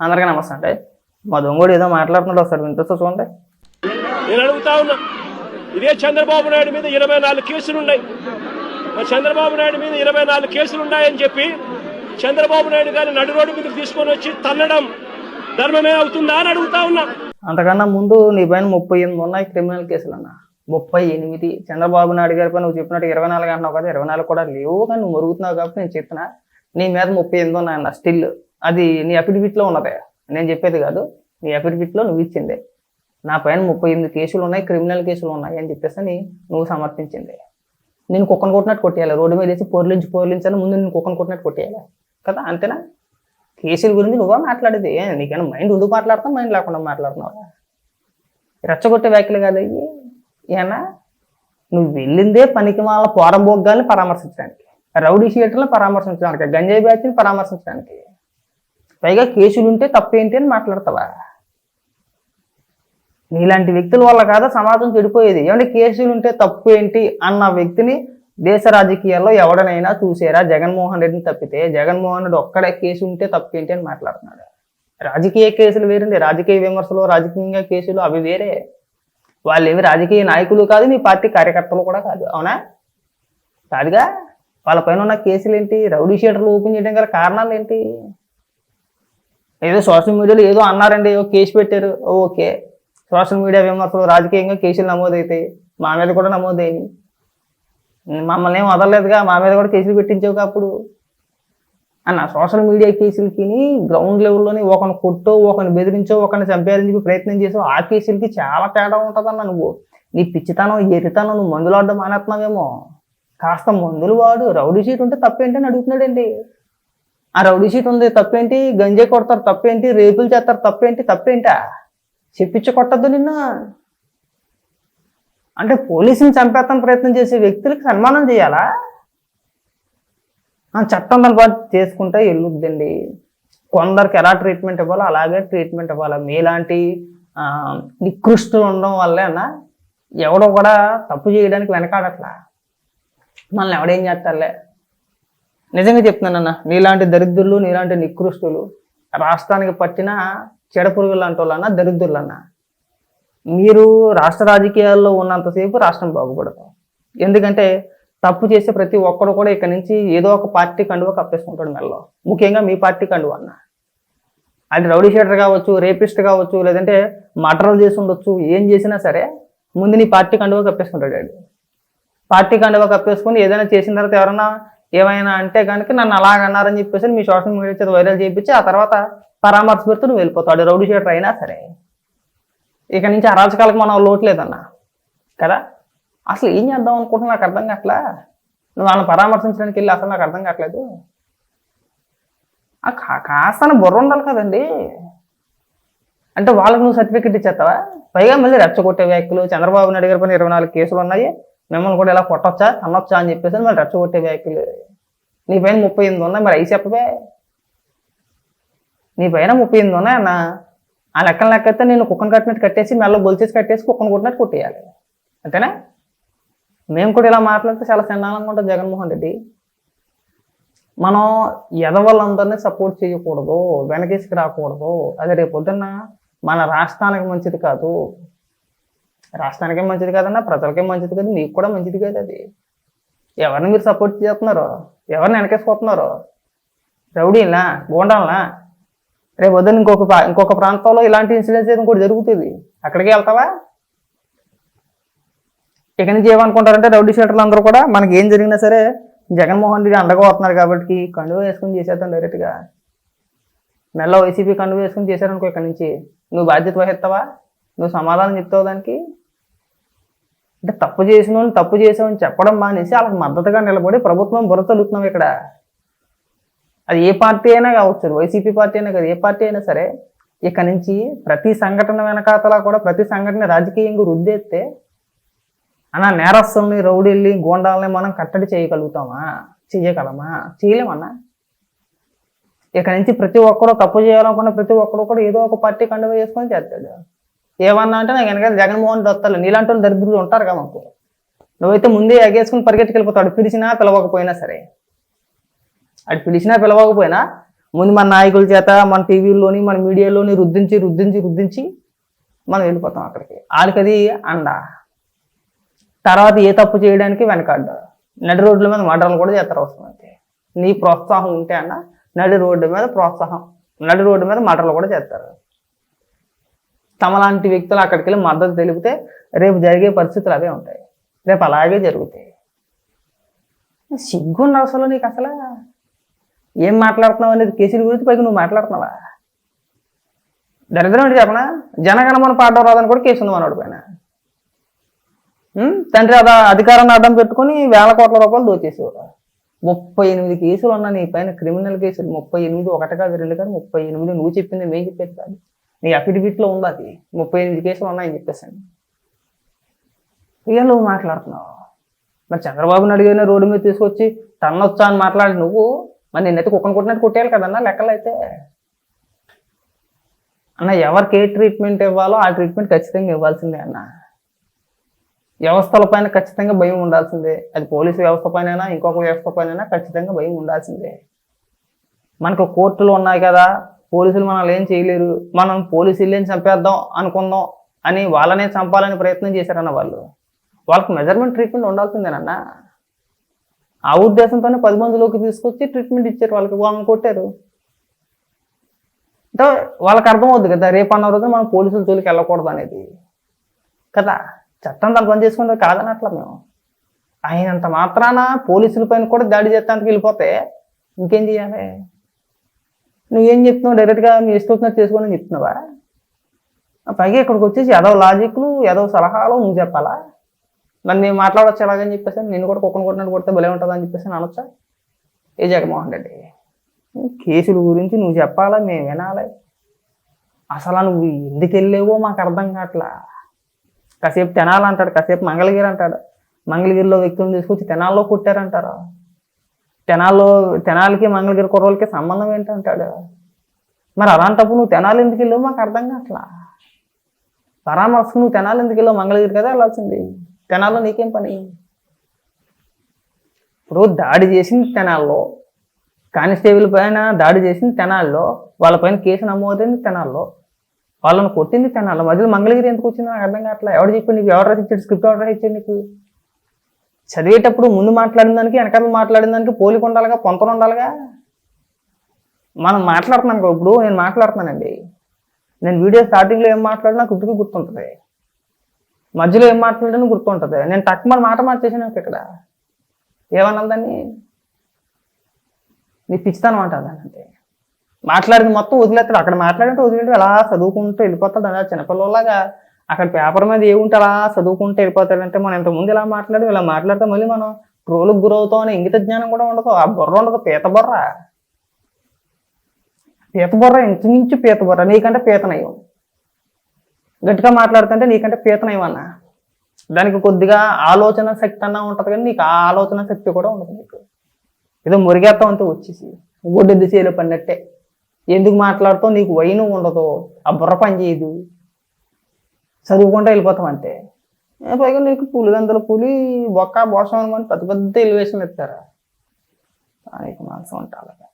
అందరికీ నమస్తే అంటే మా దొంగోడు ఏదో మాట్లాడుతున్నాడు ఒకసారి వినిపిస్తా చూడండి. నేను అడుగుతా ఉన్నా ఇదే చంద్రబాబు నాయుడు మీద ఇరవై నాలుగు కేసులు ఉన్నాయి. మరి చంద్రబాబు నాయుడు మీద ఇరవై నాలుగు కేసులు ఉన్నాయని చెప్పి చంద్రబాబు నాయుడు గారిని నడు రోడ్డు మీదకి తీసుకొని వచ్చి తన్నడం ధర్మమే అవుతుందా అని అడుగుతా ఉన్నా. అంతకన్నా ముందు నీ పైన ముప్పై ఎనిమిది ఉన్నాయి క్రిమినల్ కేసులు అన్న. ముప్పై ఎనిమిది. చంద్రబాబు నాయుడు గారి పైన నువ్వు చెప్పినట్టు ఇరవై నాలుగు అంటున్నావు కదా ఇరవై నాలుగు కూడా లేవు కానీ నువ్వు మరుగుతున్నావు కాబట్టి నేను చెప్తున్నా. నీ మీద ముప్పై ఎనిమిది ఉన్నాయన్న స్టిల్. అది నీ అఫిడవిట్లో ఉన్నదే. నేను చెప్పేది కాదు. నీ అఫిడవిట్లో నువ్వు ఇచ్చిందే. నా పైన ముప్పై ఎనిమిది కేసులు ఉన్నాయి క్రిమినల్ కేసులు ఉన్నాయి అని చెప్పేసి అని నువ్వు సమర్థించింది నేను కుక్కను కొట్టినట్టు కొట్టేయాలి. రోడ్డు మీద వేసి పోర్లించి పోర్లించాలి ముందు నేను కుక్కను కొట్టినట్టు కొట్టేయాలి. కదా? అంతేనా? కేసుల గురించి నువ్వా మాట్లాడేది? నీకైనా మైండ్ ఉండు మాట్లాడతావు? మైండ్ లేకుండా మాట్లాడుతున్నావు? రెచ్చగొట్టే వ్యాఖ్యలు కాదు అయ్యి. ఏనా? నువ్వు వెళ్ళిందే పనికి వాళ్ళ పోరంబోగ్గాల్ని పరామర్శించడానికి. రౌడీ షీటర్లను పరామర్శించడానికి. గంజాయి బ్యాచ్ని పరామర్శించడానికి. పైగా కేసులు ఉంటే తప్పేంటి అని మాట్లాడతావా? నీలాంటి వ్యక్తుల వల్ల కాదా సమాజం చెడిపోయేది. ఏమంటే కేసులు ఉంటే తప్పు ఏంటి అన్న వ్యక్తిని దేశ రాజకీయాల్లో ఎవడనైనా చూసారా? జగన్మోహన్ రెడ్డిని తప్పితే జగన్మోహన్ రెడ్డి ఒక్కడే కేసు ఉంటే తప్పు ఏంటి అని మాట్లాడుతున్నాడు. రాజకీయ కేసులు వేరండి. రాజకీయ విమర్శలు రాజకీయంగా కేసులు అవి వేరే. వాళ్ళు ఏమి రాజకీయ నాయకులు కాదు మీ పార్టీ కార్యకర్తలు కూడా కాదు. అవునా? కాదుగా? వాళ్ళ పైన ఉన్న కేసులు ఏంటి రౌడీ షీటర్లు ఓపెన్ చేయడం గల కారణాలు ఏంటి ఏదో సోషల్ మీడియాలో ఏదో అన్నారండి ఏదో కేసు పెట్టారు. ఓకే. సోషల్ మీడియా విమర్శలు రాజకీయంగా కేసులు నమోదవుతాయి మా మీద కూడా నమోదయ్యాయి మమ్మల్ని ఏం వదలలేదుగా మా మీద కూడా కేసులు పెట్టించావు అప్పుడు. అన్న సోషల్ మీడియా కేసులకి గ్రౌండ్ లెవెల్లోని ఒకరిని కొట్టో ఒకరిని బెదిరించో ఒకరిని చంపేయాలని ప్రయత్నం చేసావు ఆ కేసులకి చాలా తేడా ఉంటుందన్న నువ్వు. నీ పిచ్చితనం ఎరితనం నువ్వు మందులు ఆడడం మానేస్తున్నావేమో. కాస్త మందులు వాడు రౌడీ షీట్ ఉంటే తప్పేంటని అడుగుతున్నాడండి. ఆ రౌడీ షీట్ ఉంది తప్పేంటి? గంజే కొడతారు తప్పేంటి? రేపులు చేస్తారు తప్పేంటి? తప్పేంటా? చెప్పించి కొట్టద్దు నిన్న. అంటే పోలీసుని చంపేస్తాను ప్రయత్నం చేసే వ్యక్తులకు సన్మానం చేయాలా? ఆ చట్టం దాని బాధ చేసుకుంటే వెళ్ళుద్దండి కొందరికి ఎలా ట్రీట్మెంట్ ఇవ్వాలో అలాగే ట్రీట్మెంట్ ఇవ్వాలి. మీలాంటి ఆ, నికృష్టులు ఉండడం వల్లే అన్న ఎవడో కూడా తప్పు చేయడానికి వెనకాడట్లా. మనల్ని ఎవడేం చేస్తారులే? నిజంగా చెప్తున్నానన్న నీలాంటి దరిద్రులు నీలాంటి నికృష్టులు రాష్ట్రానికి పట్టిన చెడపురుగులు లాంటి వాళ్ళన్న దరిద్రులన్న మీరు రాష్ట్ర రాజకీయాల్లో ఉన్నంతసేపు రాష్ట్రం బాగుపడదు. ఎందుకంటే తప్పు చేసే ప్రతి ఒక్కడు కూడా ఇక్కడ నుంచి ఏదో ఒక పార్టీ కండువ కప్పేసుకుంటాడు మెల్లో. ముఖ్యంగా మీ పార్టీ కండువ అన్న. అది రౌడీ షీటర్ కావచ్చు రేపిస్ట్ కావచ్చు లేదంటే మటరలు చేసి ఉండొచ్చు ఏం చేసినా సరే ముందు నీ పార్టీ కండువ కప్పేసుకుంటాడు పార్టీ కండువ కప్పేసుకుని ఏదైనా చేసిన తర్వాత ఎవరన్నా ఏమైనా అంటే కనుక నన్ను అలాగ అన్నారని చెప్పేసి మీ సోషల్ మీడియా చేత వైరల్ చేయించి ఆ తర్వాత పరామర్శ పెడుతూ నువ్వు వెళ్ళిపోతాడు రౌడీ షీటర్ అయినా సరే. ఇక నుంచి అరాచకాలకు మనం లోటు లేదన్నా కదా? అసలు ఏం చేద్దాం అనుకుంటున్నా నాకు అర్థం కావట్లా నువ్వు వాళ్ళని పరామర్శించడానికి వెళ్ళి అసలు నాకు అర్థం కావట్లేదు ఆ కా- కాస్త బుర్ర ఉండాలి కదండి. అంటే వాళ్ళకి నువ్వు సర్టిఫికెట్ ఇచ్చేస్తావా? పైగా మళ్ళీ రెచ్చగొట్టే వ్యాఖ్యలు చంద్రబాబు నాయుడు గారి పైన ఇరవై నాలుగు కేసులు ఉన్నాయి. మిమ్మల్ని కూడా ఇలా కొట్టొచ్చా? అనొచ్చా అని చెప్పేసి మళ్ళీ రెచ్చగొట్టే వ్యాఖ్యలు నీ పైన ముప్పై ఎనిమిది ఉన్నాయి మరి అవి చెప్పవే నీ పైన ముప్పై ఎనిమిది ఉన్నాయన్న ఆ లెక్కన లెక్కైతే నేను కుక్కను కట్టినట్టు కట్టేసి మెల్ల గొలిచేసి కట్టేసి కుక్కను కొట్టినట్టు కొట్టేయాలి. అంతేనా? మేము కూడా ఇలా మాట్లాడితే చాలా సన్నాలంగా ఉంటుంది జగన్మోహన్ రెడ్డి. మనం ఎదవాళ్ళందరినీ సపోర్ట్ చేయకూడదు వెనకేసుకు రాకూడదు. అది రేపు పొద్దున్న మన రాష్ట్రానికి మంచిది కాదు. రాష్ట్రానికే మంచిది కాదన్నా ప్రజలకే మంచిది కాదు నీకు కూడా మంచిది కాదు అది. ఎవరిని మీరు సపోర్ట్ చేస్తున్నారు ఎవరిని వెనకేసుకొస్తున్నారు? రౌడీలా గోండాలనా? రేపు వద్దని ఇంకొక ప్రా- ఇంకొక ప్రాంతంలో ఇలాంటి ఇన్సిడెంట్స్ ఇంకోటి జరుగుతుంది. అక్కడికి వెళ్తావా? ఇక నుంచి ఏమనుకుంటారంటే రౌడీ షీటర్లు అందరూ కూడా మనకి ఏం జరిగినా సరే జగన్మోహన్ రెడ్డి అండగా వస్తున్నారు కాబట్టి కండువ వేసుకుని చేసేద్దాం డైరెక్ట్గా మెల్ల వైసీపీ కండువ వేసుకుని చేశారనుకో ఇక్కడ నుంచి. నువ్వు బాధ్యత వహిస్తావా? నువ్వు సమాధానం చెప్తావు దానికి? అంటే తప్పు చేసిన తప్పు చేసామని చెప్పడం మానేసి వాళ్ళకి మద్దతుగా నిలబడి ప్రభుత్వం బురతలుతున్నాం ఇక్కడ. అది ఏ పార్టీ అయినా కావచ్చు వైసీపీ పార్టీ అయినా కాదు ఏ పార్టీ అయినా సరే ఇక నుంచి ప్రతి సంఘటన వెనకాతలా కూడా ప్రతి సంఘటన రాజకీయంగా రుద్దేస్తే అన్న నేరస్తుల్ని రౌడీల్ని గోండాలని మనం కట్టడి చేయగలుగుతామా? చేయగలమా? చేయలేమన్నా? ఇక నుంచి ప్రతి ఒక్కరూ తప్పు చేయాలనుకున్న ప్రతి ఒక్కరు కూడా ఏదో ఒక పార్టీ కండువ వేసుకొని చేస్తాడు. ఏమన్నా అంటే నాకు వెనకాల జగన్మోహన్ రెడ్డి వస్తారు. నీలాంటి వాళ్ళు దరిద్రులు ఉంటారు కదా మాకు. నువ్వైతే ముందే ఎగేసుకుని పరిగెట్టుకెళ్ళిపోతాడు పిలిచినా పిలవకపోయినా సరే. అటు పిలిచినా పిలవకపోయినా ముందు మన నాయకుల చేత మన టీవీలోని మన మీడియాలోని రుద్దించి రుద్దించి రుద్దించి మనం వెళ్ళిపోతాం అక్కడికి. వాళ్ళకి అది అండ. తర్వాత ఏ తప్పు చేయడానికి వెనకాడ్డ. నడి రోడ్ల మీద మర్డర్లు కూడా చేస్తారు అవసరం అయితే నీ ప్రోత్సాహం ఉంటే అన్న నడి రోడ్డు మీద ప్రోత్సాహం నడి రోడ్డు మీద మర్డర్లు కూడా చేస్తారు. తమలాంటి వ్యక్తులు అక్కడికి వెళ్ళి మద్దతు తెలిపితే రేపు జరిగే పరిస్థితులు అవే ఉంటాయి. రేపు అలాగే జరుగుతాయి. సిగ్గున్న అసలు నీకు అసలు. ఏం మాట్లాడుతున్నావు అనేది కేసుల గురించి పైకి నువ్వు మాట్లాడుతున్నావా? దరిద్రం ఏంటి చెప్పనా? జనగణమన పాడడం రాదని కూడా కేసు ఉంది మనోడి పైన. తండ్రి అదా అధికారాన్ని అడ్డం పెట్టుకొని వేల కోట్ల రూపాయలు దోచేసేవారు ముప్పై ఎనిమిది కేసులు ఉన్నా నీ పైన క్రిమినల్ కేసులు. ముప్పై ఎనిమిది ఒకటి కాదు రెండు కాదు ముప్పై ఎనిమిది నువ్వు చెప్పింది మేము చెప్పేది కాదు. నీ అఫిడవిట్లో ఉంది అది? ముప్పై ఎనిమిది కేసులు ఉన్నాయని చెప్పేసాను ఇక నువ్వు మాట్లాడుతున్నావు. మరి చంద్రబాబు నాయుడు గారిని రోడ్డు మీద తీసుకొచ్చి టన్నొచ్చా అని మాట్లాడి నువ్వు? మరి నేనైతే కుక్కను కొట్టినట్టు కొట్టేయాలి కదన్నా లెక్కలు అయితే. అన్న ఎవరికి ఏ ట్రీట్మెంట్ ఇవ్వాలో ఆ ట్రీట్మెంట్ ఖచ్చితంగా ఇవ్వాల్సిందే అన్న. వ్యవస్థల పైన ఖచ్చితంగా భయం ఉండాల్సిందే. అది పోలీసు వ్యవస్థ పైన ఇంకొక వ్యవస్థ పైన ఖచ్చితంగా భయం ఉండాల్సిందే. మనకు కోర్టులు ఉన్నాయి కదా. పోలీసులు మనల్ని ఏం చేయలేరు. మనం పోలీసులు ఏం చంపేద్దాం అనుకుందాం అని వాళ్ళనే చంపాలని ప్రయత్నం చేశారన్న వాళ్ళు. వాళ్ళకి మెజర్మెంట్ ట్రీట్మెంట్ ఉండాల్సిందేనన్న ఆ ఉద్దేశంతోనే పది మందిలోకి తీసుకొచ్చి ట్రీట్మెంట్ ఇచ్చారు. వాళ్ళకి వాళ్ళని కొట్టారు. అంటే వాళ్ళకి అర్థం అవుద్ది కదా రేపు అన్న రోజు మనం పోలీసుల జోలికి వెళ్ళకూడదు అనేది. కదా చట్టం తను పని చేసుకుంటే కాదనట్లా మేము. అయినంత మాత్రాన పోలీసుల పైన కూడా దాడి చేస్తానికి వెళ్ళిపోతే ఇంకేం చేయాలి? నువ్వేం చెప్తున్నావు? డైరెక్ట్గా మీ ఇష్టం వచ్చినట్టు చేసుకోని చెప్తున్నావా? పైగా ఇక్కడికి వచ్చేసి ఏదో లాజిక్లు ఏదో సలహాలు నువ్వు చెప్పాలా? నన్ను నేను మాట్లాడవచ్చు ఎలాగని చెప్పేసి నేను కూడా కుక్కను కొట్టినట్టు కొడితే భలే ఉంటుంది అని చెప్పేసి అనొచ్చా? ఏ జగన్మోహన్ రెడ్డి? కేసుల గురించి నువ్వు చెప్పాలా? మేము వినాలి. అసలు నువ్వు ఎందుకు వెళ్ళేవో మాకు అర్థం కావట్లా. కాసేపు తినాలంటాడు కాసేపు మంగళగిరి అంటాడు. మంగళగిరిలో వ్యక్తులను తీసుకొచ్చి తెనాల్లో కొట్టారంటారు? తెనాల్లో తెనాలకి మంగళగిరి కుర్రోళ్ళకి సంబంధం ఏంటంటాడు మరి అలాంటప్పుడు నువ్వు తెనాలి ఎందుకు వెళ్ళావు? మాకు అర్థం కావట్లా. పరామర్శకు నువ్వు తెనాలి ఎందుకు వెళ్ళావు? మంగళగిరి కదా వెళ్ళాల్సింది. తెనాల్లో నీకేం పని? ఇప్పుడు దాడి చేసింది తెనాల్లో కానిస్టేబుల్ పైన దాడి చేసింది తెనాల్లో వాళ్ళ పైన కేసు నమోదైంది తెనాల్లో వాళ్ళని కొట్టింది తెనాల్లో. మధ్యలో మంగళగిరి ఎందుకు వచ్చింది నాకు అర్థం కావట్లేదు ఎవరు చెప్పి నీకు? ఎవరు రాసిచ్చాడు స్క్రిప్ట్ ఎవరు రాసిచ్చాడు నీకు? చదివేటప్పుడు ముందు మాట్లాడిన దానికి వెనకాల మాట్లాడిన దానికి పోలిక ఉండాలిగా పొంతన ఉండాలిగా? మనం మాట్లాడుతున్నాను ఇప్పుడు నేను మాట్లాడుతున్నానండి. నేను వీడియో స్టార్టింగ్లో ఏం మాట్లాడినా నాకు గుర్తుంటుంది. మధ్యలో ఏం మాట్లాడినా గుర్తుంటుంది. నేను తక్కువ మాట మార్చేసాను ఇక్కడ. ఏమన్నా దాన్ని? నీ పిచ్చితనం అంటారు దాన్ని మాట్లాడింది మొత్తం వదిలేస్తాడు అక్కడ మాట్లాడితే వదిలేడు అలా చదువుకుంటూ వెళ్ళిపోతాడు అలా చిన్నపిల్లలాగా. అక్కడ పేపర్ మీద ఏముంటే అలా చదువుకుంటూ వెళ్ళిపోతాడంటే మనం ఇంతకుముందు ఇలా మాట్లాడి? ఇలా మాట్లాడితే మళ్ళీ మనం ట్రోలుకు గురవుతాం అనే ఇంగిత జ్ఞానం కూడా ఉండదు. ఆ బుర్ర ఉండదు. పీత బుర్ర. పీత బుర్ర ఇంచుమించు పీత బుర్ర. నీకంటే పీతనయం గట్టిగా మాట్లాడుతుంటే నీకంటే పీతనయం అన్న. దానికి కొద్దిగా ఆలోచన శక్తి అన్నా ఉంటుంది కానీ నీకు ఆ ఆలోచన శక్తి కూడా ఉండదు నీకు. ఏదో మురిగేస్తాం అంతే వచ్చేసి. ఒడ్డెద్దు చేలో పడినట్టే. ఎందుకు మాట్లాడుతావు? నీకు వైను ఉండదు. ఆ బుర్ర పని చేయదు చదువుకుంటూ వెళ్ళిపోతాం అంతే. పైగా నీకు పులిగందల పులి బొక్క బోసం అని పెద్ద పెద్ద ఎలివేషన్ ఇస్తారు. దానికి మనసు ఉంటారు